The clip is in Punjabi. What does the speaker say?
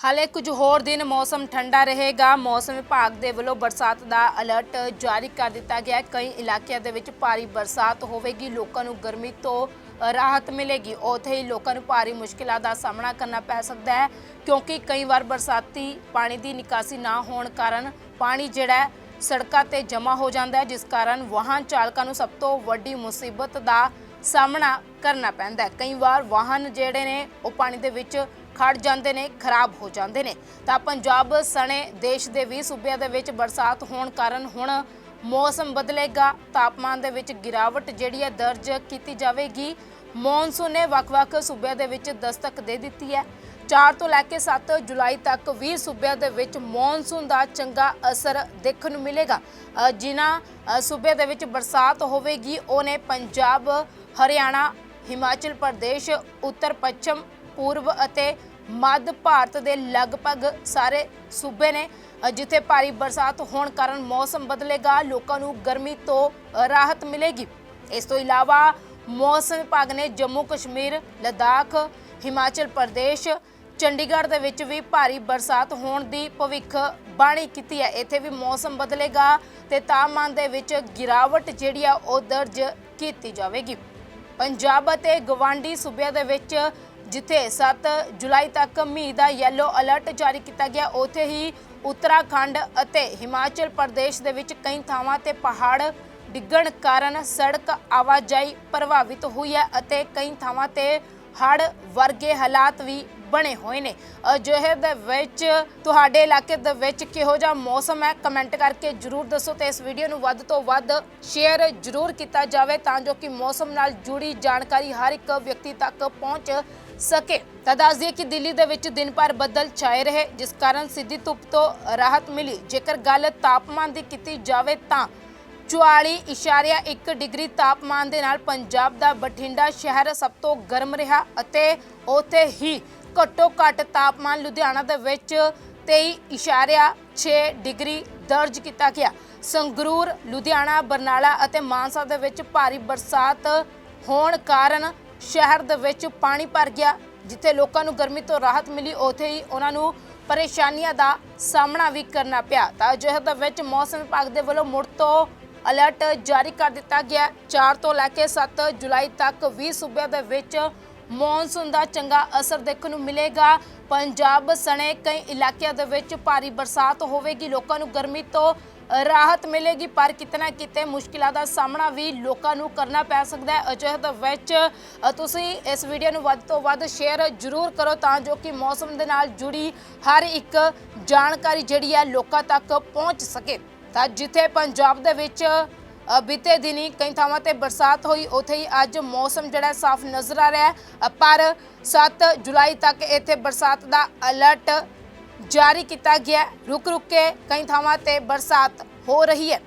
ਹਾਲੇ ਕੁਝ ਹੋਰ ਦਿਨ ਮੌਸਮ ਠੰਡਾ ਰਹੇਗਾ। ਮੌਸਮ ਵਿਭਾਗ ਦੇ ਵੱਲੋਂ ਬਰਸਾਤ ਦਾ ਅਲਰਟ ਜਾਰੀ ਕਰ ਦਿੱਤਾ ਗਿਆ ਹੈ। ਕਈ ਇਲਾਕਿਆਂ ਦੇ ਵਿੱਚ ਭਾਰੀ ਬਰਸਾਤ ਹੋਵੇਗੀ। ਲੋਕਾਂ ਨੂੰ ਗਰਮੀ ਤੋਂ ਰਾਹਤ ਮਿਲੇਗੀ। ਉੱਥੇ ਹੀ ਲੋਕਾਂ ਨੂੰ ਭਾਰੀ ਮੁਸ਼ਕਿਲਾਂ ਦਾ ਸਾਹਮਣਾ ਕਰਨਾ ਪੈ ਸਕਦਾ ਹੈ, ਕਿਉਂਕਿ ਕਈ ਵਾਰ ਬਰਸਾਤੀ ਪਾਣੀ ਦੀ ਨਿਕਾਸੀ ਨਾ ਹੋਣ ਕਾਰਨ ਪਾਣੀ ਜਿਹੜਾ ਹੈ, ਸੜਕਾਂ ਤੇ ਜਮ੍ਹਾਂ ਹੋ ਜਾਂਦਾ ਹੈ, ਜਿਸ ਕਾਰਨ ਵਾਹਨ ਚਾਲਕਾਂ ਨੂੰ ਸਭ ਤੋਂ ਵੱਡੀ ਮੁਸੀਬਤ ਦਾ ਸਾਹਮਣਾ ਕਰਨਾ ਪੈਂਦਾ ਹੈ। ਕਈ ਵਾਰ ਵਾਹਨ ਜਿਹੜੇ ਨੇ, ਉਹ ਪਾਣੀ ਦੇ ਵਿੱਚ ਖੜ ਜਾਂਦੇ ਨੇ, ਖਰਾਬ ਹੋ ਜਾਂਦੇ ਨੇ। ਤਾਂ ਪੰਜਾਬ ਸਣੇ ਦੇਸ਼ ਦੇ 20 ਸੂਬਿਆਂ ਦੇ ਵਿੱਚ ਬਰਸਾਤ ਹੋਣ ਕਾਰਨ ਹੁਣ ਮੌਸਮ ਬਦਲੇਗਾ। ਤਾਪਮਾਨ ਦੇ ਵਿੱਚ ਗਿਰਾਵਟ ਜਿਹੜੀ ਹੈ ਦਰਜ ਕੀਤੀ ਜਾਵੇਗੀ। ਮੌਨਸੂਨ ਨੇ ਵੱਖ-ਵੱਖ ਸੂਬਿਆਂ ਦੇ ਵਿੱਚ ਦਸਤਕ ਦੇ ਦਿੱਤੀ ਹੈ। 4 ਤੋਂ ਲੈ ਕੇ 7 ਜੁਲਾਈ ਤੱਕ 20 ਸੂਬਿਆਂ ਦੇ ਵਿੱਚ ਮੌਨਸੂਨ ਦਾ ਚੰਗਾ ਅਸਰ ਦੇਖਣ ਨੂੰ ਮਿਲੇਗਾ। ਜਿਨ੍ਹਾਂ ਸੂਬਿਆਂ ਦੇ ਵਿੱਚ ਬਰਸਾਤ ਹੋਵੇਗੀ ਉਹਨੇ ਪੰਜਾਬ, ਹਰਿਆਣਾ, ਹਿਮਾਚਲ ਪ੍ਰਦੇਸ਼ ਉੱਤਰ ਪੱਛਮ ਪੂਰਬ ਅਤੇ ਮੱਧ ਭਾਰਤ ਦੇ ਲਗਭਗ ਸਾਰੇ ਸੂਬੇ ਨੇ ਜਿੱਥੇ ਭਾਰੀ ਬਰਸਾਤ ਹੋਣ ਕਾਰਨ ਮੌਸਮ ਬਦਲੇਗਾ, ਲੋਕਾਂ ਨੂੰ ਗਰਮੀ ਤੋਂ ਰਾਹਤ ਮਿਲੇਗੀ। ਇਸ ਤੋਂ ਇਲਾਵਾ ਮੌਸਮ ਵਿਭਾਗ ਨੇ ਜੰਮੂ ਕਸ਼ਮੀਰ, ਲਦਾਖ, ਹਿਮਾਚਲ ਪ੍ਰਦੇਸ਼, ਚੰਡੀਗੜ੍ਹ ਦੇ ਵਿੱਚ ਵੀ ਭਾਰੀ ਬਰਸਾਤ ਹੋਣ ਦੀ ਭਵਿੱਖ ਬਾਣੀ ਕੀਤੀ ਹੈ। ਇੱਥੇ ਵੀ ਮੌਸਮ ਬਦਲੇਗਾ ਤੇ ਤਾਪਮਾਨ ਦੇ ਵਿੱਚ ਗਿਰਾਵਟ ਜਿਹੜੀ ਆ, ਉਹ ਦਰਜ ਕੀਤੀ ਜਾਵੇਗੀ। ਪੰਜਾਬ ਅਤੇ ਗਵਾਂਡੀ ਸੂਬਿਆਂ ਦੇ ਵਿੱਚ ਜਿੱਥੇ 7 ਜੁਲਾਈ ਤੱਕ ਮੀਂਹ ਦਾ ਯੈਲੋ ਅਲਰਟ ਜਾਰੀ ਕੀਤਾ ਗਿਆ। ਉੱਥੇ ਹੀ ਉੱਤਰਾਖੰਡ ਅਤੇ ਹਿਮਾਚਲ ਪ੍ਰਦੇਸ਼ ਦੇ ਵਿੱਚ ਕਈ ਥਾਵਾਂ ਤੇ ਪਹਾੜ ਡਿੱਗਣ ਕਾਰਨ ਸੜਕ ਆਵਾਜਾਈ ਪ੍ਰਭਾਵਿਤ ਹੋਈ ਹੈ ਅਤੇ ਕਈ ਥਾਵਾਂ ਤੇ ਹੜ੍ਹ ਵਰਗੇ ਹਾਲਾਤ ਵੀ ਬਣੇ ਹੋਏ ਨੇ। ਅਜਿਹੇ ਦੇ ਵਿੱਚ, ਤੁਹਾਡੇ ਇਲਾਕੇ ਦੇ ਵਿੱਚ ਕਿਹੋ ਜਿਹਾ ਮੌਸਮ ਹੈ? ਕਮੈਂਟ ਕਰਕੇ ਜਰੂਰ ਦੱਸੋ ਤੇ ਇਸ ਵੀਡੀਓ ਨੂੰ ਵੱਧ ਤੋਂ ਵੱਧ ਸ਼ੇਅਰ ਜਰੂਰ ਕੀਤਾ ਜਾਵੇ ਤਾਂ ਜੋ ਕਿ ਮੌਸਮ ਨਾਲ ਜੁੜੀ ਜਾਣਕਾਰੀ ਹਰ ਇੱਕ ਵਿਅਕਤੀ ਤੱਕ ਪਹੁੰਚ ਸਕੇ। ਤਾਂ ਦੱਸ ਦਈਏ ਕਿ ਦਿੱਲੀ ਦੇ ਵਿੱਚ ਦਿਨ ਭਰ ਬੱਦਲ ਛਾਏ ਰਹੇ, ਜਿਸ ਕਾਰਨ ਸਿੱਧੀ ਧੁੱਪ ਤੋਂ ਰਾਹਤ ਮਿਲੀ। ਜੇਕਰ ਗੱਲ ਤਾਪਮਾਨ ਦੀ ਕੀਤੀ ਜਾਵੇ ਤਾਂ 44.1 ਡਿਗਰੀ ਤਾਪਮਾਨ ਦੇ ਨਾਲ ਪੰਜਾਬ ਦਾ ਬਠਿੰਡਾ ਸ਼ਹਿਰ ਸਭ ਤੋਂ ਗਰਮ ਰਿਹਾ ਅਤੇ ਉੱਥੇ ਹੀ ਘੱਟੋ ਘੱਟ ਤਾਪਮਾਨ ਲੁਧਿਆਣਾ ਦੇ ਵਿੱਚ 23.6 ਡਿਗਰੀ ਦਰਜ ਕੀਤਾ ਗਿਆ। ਸੰਗਰੂਰ, ਲੁਧਿਆਣਾ, ਬਰਨਾਲਾ ਅਤੇ ਮਾਨਸਾ ਦੇ ਵਿੱਚ ਭਾਰੀ ਬਰਸਾਤ ਹੋਣ ਕਾਰਨ ਸ਼ਹਿਰ ਦੇ ਵਿੱਚ ਪਾਣੀ ਭਰ ਗਿਆ, ਜਿੱਥੇ ਲੋਕਾਂ ਨੂੰ ਗਰਮੀ ਤੋਂ ਰਾਹਤ ਮਿਲੀ। ਉੱਥੇ ਹੀ ਉਹਨਾਂ ਨੂੰ ਪਰੇਸ਼ਾਨੀਆਂ ਦਾ ਸਾਹਮਣਾ ਵੀ ਕਰਨਾ ਪਿਆ। ਤਾਂ ਅਜਿਹੇ ਦੇ ਵਿੱਚ ਮੌਸਮ ਵਿਭਾਗ ਦੇ ਵੱਲੋਂ ਮੁੜ ਤੋਂ ਅਲਰਟ ਜਾਰੀ ਕਰ ਦਿੱਤਾ ਗਿਆ। 4 ਤੋਂ ਲੈ ਕੇ 7 ਜੁਲਾਈ ਤੱਕ 20 ਸੂਬਿਆਂ ਦੇ ਵਿੱਚ ਮੌਨਸੂਨ ਦਾ ਚੰਗਾ ਅਸਰ ਦੇਖਣ ਨੂੰ ਮਿਲੇਗਾ। ਪੰਜਾਬ ਸਣੇ ਕਈ ਇਲਾਕਿਆਂ ਦੇ ਵਿੱਚ ਭਾਰੀ ਬਰਸਾਤ ਹੋਵੇਗੀ। ਲੋਕਾਂ ਨੂੰ ਗਰਮੀ ਤੋਂ ਰਾਹਤ ਮਿਲੇਗੀ, ਪਰ ਕਿਤਨਾ ਕਿਤੇ ਮੁਸ਼ਕਿਲਾਂ ਦਾ ਸਾਹਮਣਾ ਵੀ ਲੋਕਾਂ ਨੂੰ ਕਰਨਾ ਪੈ ਸਕਦਾ ਹੈ। ਅਜਿਹੇ ਦੇ ਵਿੱਚ ਤੁਸੀਂ ਇਸ ਵੀਡੀਓ ਨੂੰ ਵੱਧ ਤੋਂ ਵੱਧ ਸ਼ੇਅਰ ਜ਼ਰੂਰ ਕਰੋ ਤਾਂ ਜੋ ਕਿ ਮੌਸਮ ਦੇ ਨਾਲ ਜੁੜੀ ਹਰ ਇੱਕ ਜਾਣਕਾਰੀ ਜਿਹੜੀ ਹੈ ਲੋਕਾਂ ਤੱਕ ਪਹੁੰਚ ਸਕੇ। ਤਾਂ ਜਿੱਥੇ ਪੰਜਾਬ ਦੇ ਵਿੱਚ ਬੀਤੇ ਦਿਨੀ ਕਈ ਥਾਵਾਂ ਤੇ ਬਰਸਾਤ ਹੋਈ, ਉੱਥੇ ਹੀ ਅੱਜ ਮੌਸਮ ਜਿਹੜਾ ਸਾਫ਼ ਨਜ਼ਰ ਆ ਰਿਹਾ ਹੈ। ਪਰ 7 ਜੁਲਾਈ ਤੱਕ ਇੱਥੇ ਬਰਸਾਤ ਦਾ ਅਲਰਟ ਜਾਰੀ ਕੀਤਾ ਗਿਆ ਰੁਕ ਰੁਕ ਕੇ ਕਈ ਥਾਵਾਂ ਤੇ ਬਰਸਾਤ ਹੋ ਰਹੀ ਹੈ।